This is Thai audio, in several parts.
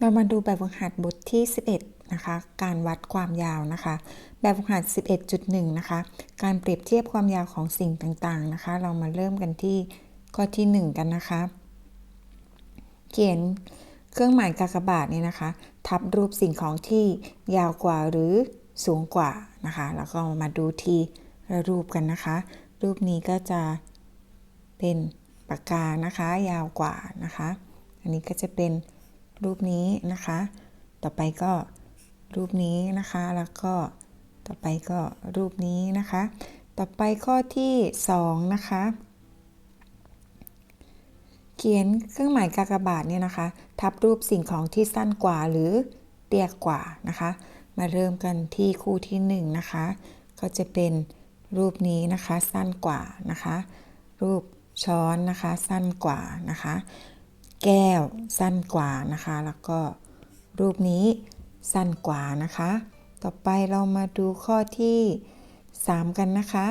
เรามาดูแบบฝึกหัดบทที่ 11 นะคะ การวัดความยาวนะคะ แบบฝึกหัด 11.1 นะคะ การเปรียบเทียบความยาวของสิ่งต่างๆนะคะ เรามาเริ่มกันที่ข้อที่ 1 กันนะคะ เขียนเครื่องหมายกากบาทนี่นะคะ ทับรูปสิ่งของที่ยาวกว่าหรือสูงกว่านะคะ แล้วก็มาดูทีรูปกันนะคะ รูปนี้ก็จะเป็นปากกานะคะ ยาวกว่านะคะ อันนี้ก็จะเป็น รูปนี้นะคะ ต่อไปก็รูปนี้นะคะ แล้วก็ต่อไปก็รูปนี้นะคะ ต่อไปข้อที่ 2 นะคะ เขียนเครื่องหมายกากบาทเนี่ยนะคะ ทับรูปสิ่งของที่สั้นกว่าหรือเตี้ยกว่านะคะ มาเริ่มกันที่คู่ที่1นะคะ ก็จะเป็นรูปนี้นะคะสั้นกว่านะคะ รูปช้อนนะคะสั้นกว่านะคะ แก้วสั้นกว่านะคะ แล้วก็รูปนี้สั้นกว่านะคะ ต่อไปเรามาดูข้อที่ 3 กันนะคะ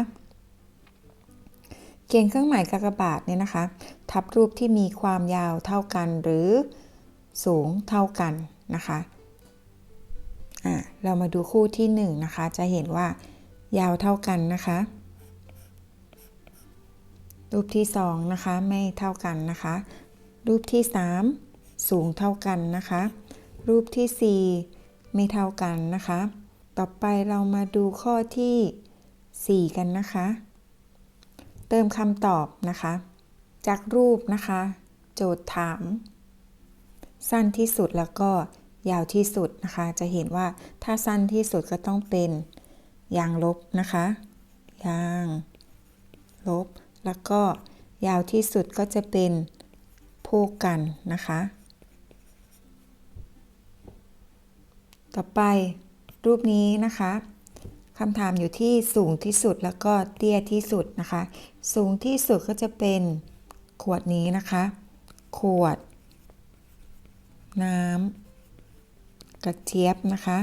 เขียนเครื่องหมายกากบาทเนี่ยนะคะ ทับรูปที่มีความยาวเท่ากันหรือสูงเท่ากันนะคะอะเรามาดูคู่ที่1นะคะ จะเห็นว่ายาวเท่ากันนะคะ รูปที่2นะคะไม่เท่ากันนะคะ รูปที่ 3 สูงเท่ากันนะคะ รูปที่ 4 ไม่เท่ากันนะคะ ต่อไปเรามาดูข้อที่ 4 กันนะคะ เติมคำตอบนะคะ จากรูปนะคะ โจทย์ถาม สั้นที่สุดแล้วก็ยาวที่สุดนะคะ จะเห็นว่าถ้าสั้นที่สุดก็ต้องเป็นยางลบนะคะยางลบ แล้วก็ยาวที่สุดก็จะเป็น พูกกันนะคะ ต่อไปรูปนี้นะคะคำถามอยู่ที่สูงที่สุดแล้วก็เตี้ยที่สุดนะคะ สูงที่สุดก็จะเป็นขวดนี้นะคะ ขวด น้ำกระเจี๊ยบนะคะ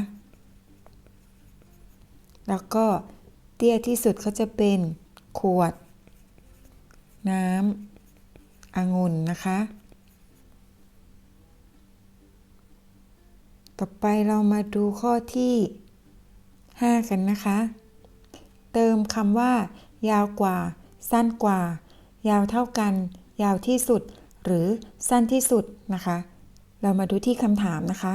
แล้วก็เตี้ยที่สุดก็จะเป็นขวด น้ำ องุ่นนะคะ ต่อไปเรามาดูข้อที่ 5 กันนะคะ เติมคำว่า ยาวกว่า สั้นกว่า ยาวเท่ากัน ยาวที่สุด หรือสั้นที่สุดนะคะ เรามาดูที่คำถามนะคะ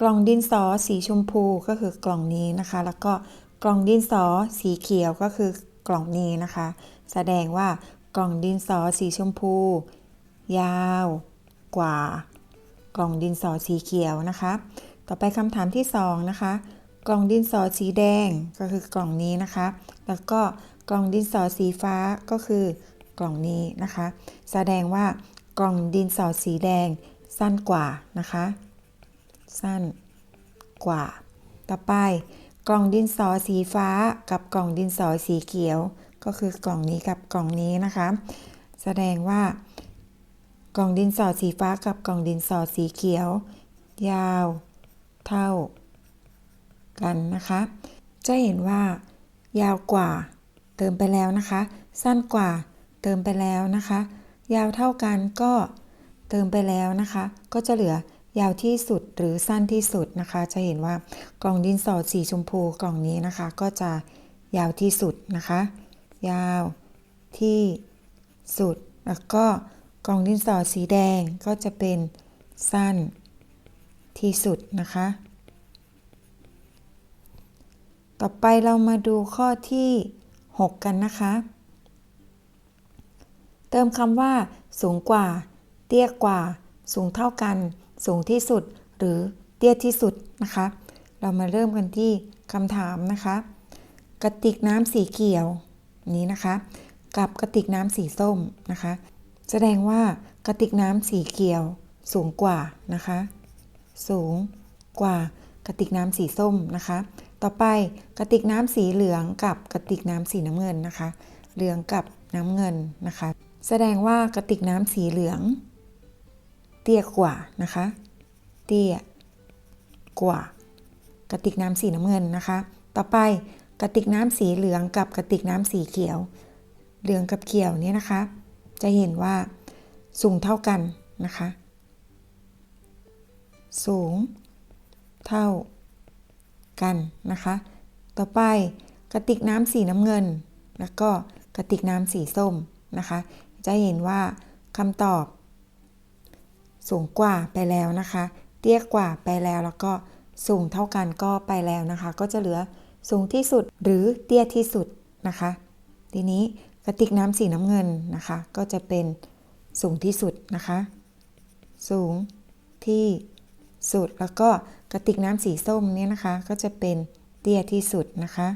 กล่องดินสอสีชมพูก็คือกล่องนี้นะคะ แล้วก็กล่องดินสอสีเขียวก็คือกล่องนี้นะคะ แสดงว่า กล่องดินสอสีชมพู ยาว กว่า กล่องดินสอสีเขียวนะคะ ต่อไปคำถามที่ 2 นะคะ กล่องดินสอสีแดงก็คือกล่องนี้นะคะ แล้วก็กล่องดินสอสีฟ้าก็คือกล่องนี้นะคะ แสดงว่ากล่องดินสอสีแดงสั้นกว่านะคะ สั้นกว่า ต่อไป กล่องดินสอสีฟ้ากับกล่องดินสอสีเขียว ก็คือกล่องนี้กับกล่องนี้นะคะ แสดงว่ากล่องดินสอสีฟ้ากับกล่องดินสอสีเขียว ยาวเท่ากันนะคะ จะเห็นว่ายาวกว่าเติมไปแล้วนะคะ สั้นกว่าเติมไปแล้วนะคะ ยาวเท่ากันก็เติมไปแล้วนะคะ ก็จะเหลือยาวที่สุดหรือสั้นที่สุดนะคะ จะเห็นว่ากล่องดินสอสีชมพูกล่องนี้นะคะ ก็จะยาวที่สุดนะคะ ยาว ที่สุด แล้วก็กล่องดินสอสีแดงก็จะเป็นสั้นที่สุดนะคะ ต่อไปเรามาดูข้อที่ 6 กันนะคะ เติมคำว่า สูงกว่า เตี้ยกว่า สูงเท่ากัน สูงที่สุด หรือเตี้ยที่สุดนะคะ เรามาเริ่มกันที่คำถามนะคะ กระติกน้ำสีเขียว นี้นะคะ กับกระติกน้ำสีส้มนะคะ แสดงว่ากระติกน้ำสีเขียวสูงกว่านะคะ สูงกว่ากระติกน้ำสีส้มนะคะ ต่อไปกระติกน้ำสีเหลืองกับกระติกน้ำสีน้ำเงินนะคะ เหลืองกับน้ำเงินนะคะ แสดงว่ากระติกน้ำสีเหลือง เตี้ยกว่านะคะ เตี้ยกว่ากระติกน้ำสีน้ำเงินนะคะ ต่อไป กระติกน้ำสีเหลืองกับกระติกน้ำสีเขียว เหลืองกับเขียวเนี่ยนะคะ จะเห็นว่าสูงเท่ากันนะคะ สูงเท่ากันนะคะ ต่อไปกระติกน้ำสีน้ำเงิน แล้วก็กระติกน้ำสีส้มนะคะ จะเห็นว่าคำตอบ สูงกว่าไปแล้วนะคะ เตี้ยกว่าไปแล้วแล้วก็สูงเท่ากันก็ไปแล้วนะคะ ก็จะเหลือ สูงที่สุดหรือเตี้ยที่สุดนะคะ ทีนี้กระติกน้ำสีน้ำเงินนะคะ ก็จะเป็นสูงที่สุดนะคะ สูงที่สุดแล้วก็กระติกน้ำสีส้มเนี่ยนะคะ ก็จะเป็นเตี้ยที่สุดนะคะ